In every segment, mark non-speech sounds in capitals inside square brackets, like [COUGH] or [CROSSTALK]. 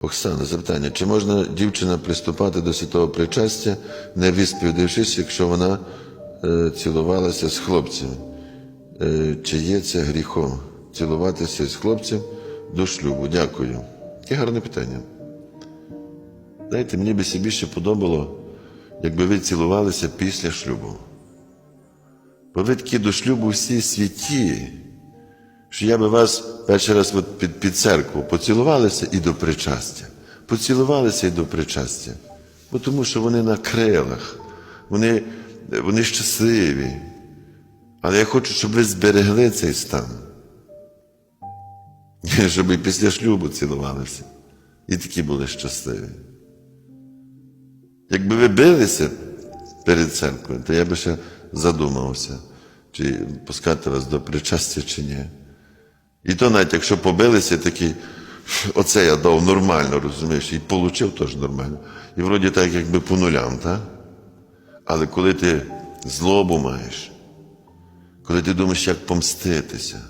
Оксана, запитання, чи можна дівчина приступати до святого причастя, не висповідавшись, якщо вона е, цілувалася з хлопцем? Е, чи є це гріхом цілуватися з хлопцем до шлюбу? Дякую. Яке гарне питання. Знаєте, мені би ще більше подобало, якби ви цілувалися після шлюбу. Бо ви такі до шлюбу всі святі, що я би вас перший раз от під, під церкву поцілувалися і до причастя. Поцілувалися і до причастя. Бо тому що вони на крилах, вони, вони щасливі. Але я хочу, щоб ви зберегли цей стан. [LAUGHS] Щоб і після шлюбу цілувалися. І такі були щасливі. Якби ви билися перед церквою, то я би ще задумався, чи пускати вас до причастя, чи ні. І то навіть якщо побилися, такі, оце я дав нормально, розумієш, і получив теж нормально. І вроді так, якби по нулям, так? Але коли ти злобу маєш, коли ти думаєш, як помститися,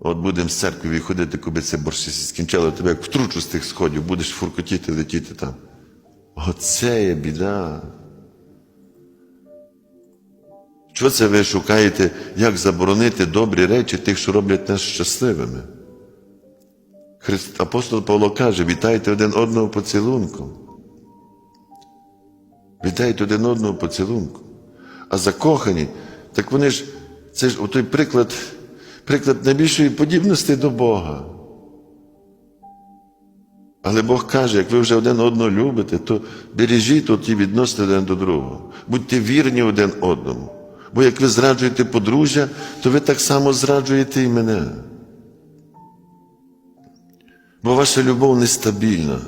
от будемо з церкви виходити, коли це борщі скінчило, тебе як втручу з тих сходів, будеш фуркотіти, летіти там. Оце є біда. Що це ви шукаєте, як заборонити добрі речі тих, що роблять нас щасливими? Христ, апостол Павло каже, вітайте один одного поцілунком. Вітайте один одного поцілунком. А закохані, так вони ж, це ж той приклад, приклад найбільшої подібності до Бога. Але Бог каже, як ви вже один одного любите, то бережіть ті відносини один до другого. Будьте вірні один одному. Бо як ви зраджуєте подружжя, то ви так само зраджуєте і мене. Бо ваша любов нестабільна.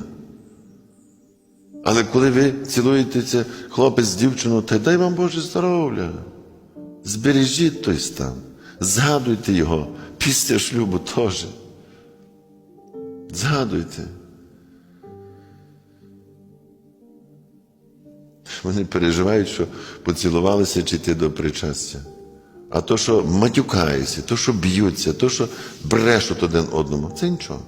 Але коли ви цілуєтеся, хлопець з дівчиною, та дай вам Боже здоров'я. Збережіть той стан, згадуйте його після шлюбу теж. Згадуйте. Вони переживають, що поцілувалися чи йти до причастя. А то, що матюкаються, то, що б'ються, то, що брешуть один одному, це нічого.